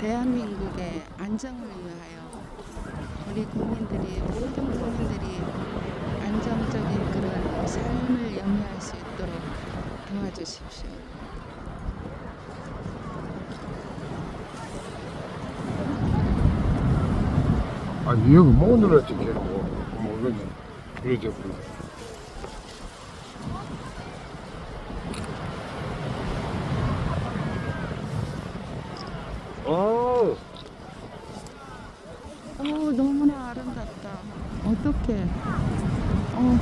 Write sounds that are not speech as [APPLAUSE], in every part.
대한민국의 안정을 위하여 우리 국민들이 모든 국민들이 안정적인 그런 삶을 영위할 수 있도록 도와주십시오. 아니 여기 못 눌렀지 걔고 모르겠네 그러죠 어 어, 너무나 아름답다. 어떡해. 어.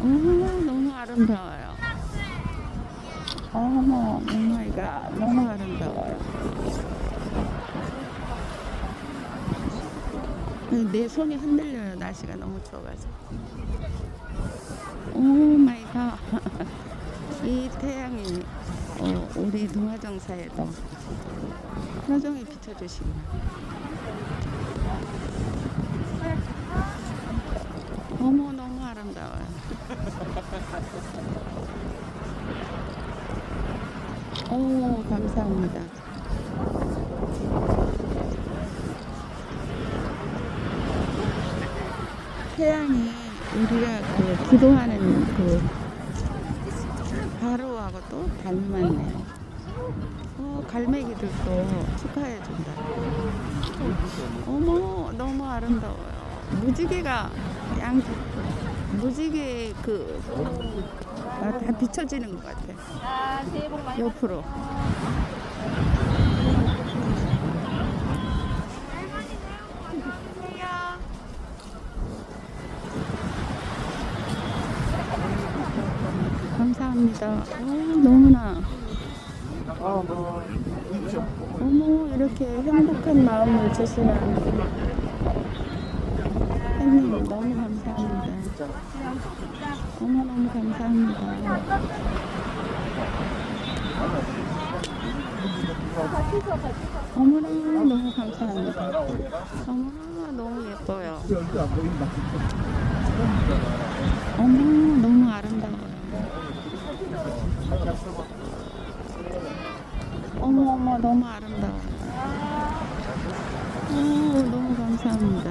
어, 너무 아름다워요. 어머, 오마이갓. 너무 아름다워요. 내 손이 흔들려요. 날씨가 너무 추워가지고. 오 마이 갓. [LAUGHS] 이 태양이 어, 우리 동화정사에도 하루 종일 비춰주시고 어머 너무 아름다워요. 오 감사합니다. 태양이 우리가 그 기도하는 그 바로하고 또 닮았네요. 어, 갈매기들도 축하해준다. 어머, 너무 아름다워요. 무지개가 양, 무지개 그, 아, 다 비춰지는 것 같아. 아, 옆으로. 감사합니다. 어, 너무나. 어머, 이렇게 행복한 마음을 주시는 형님, 너무 감사합니다. 어머, 너무 감사합니다. 어머나, 너무 감사합니다. 어머나, 너무 예뻐요. 어머, 너무 아름다워 너무 아름다워. 오 너무 감사합니다.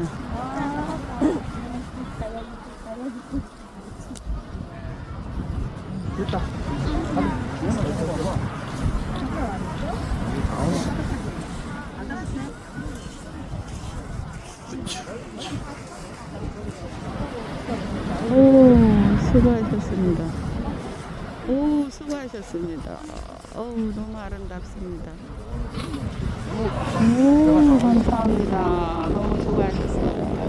오 수고하셨습니다. 오 수고하셨습니다. 어우 너무 아름답습니다. 오 감사합니다. 너무 수고하셨어요.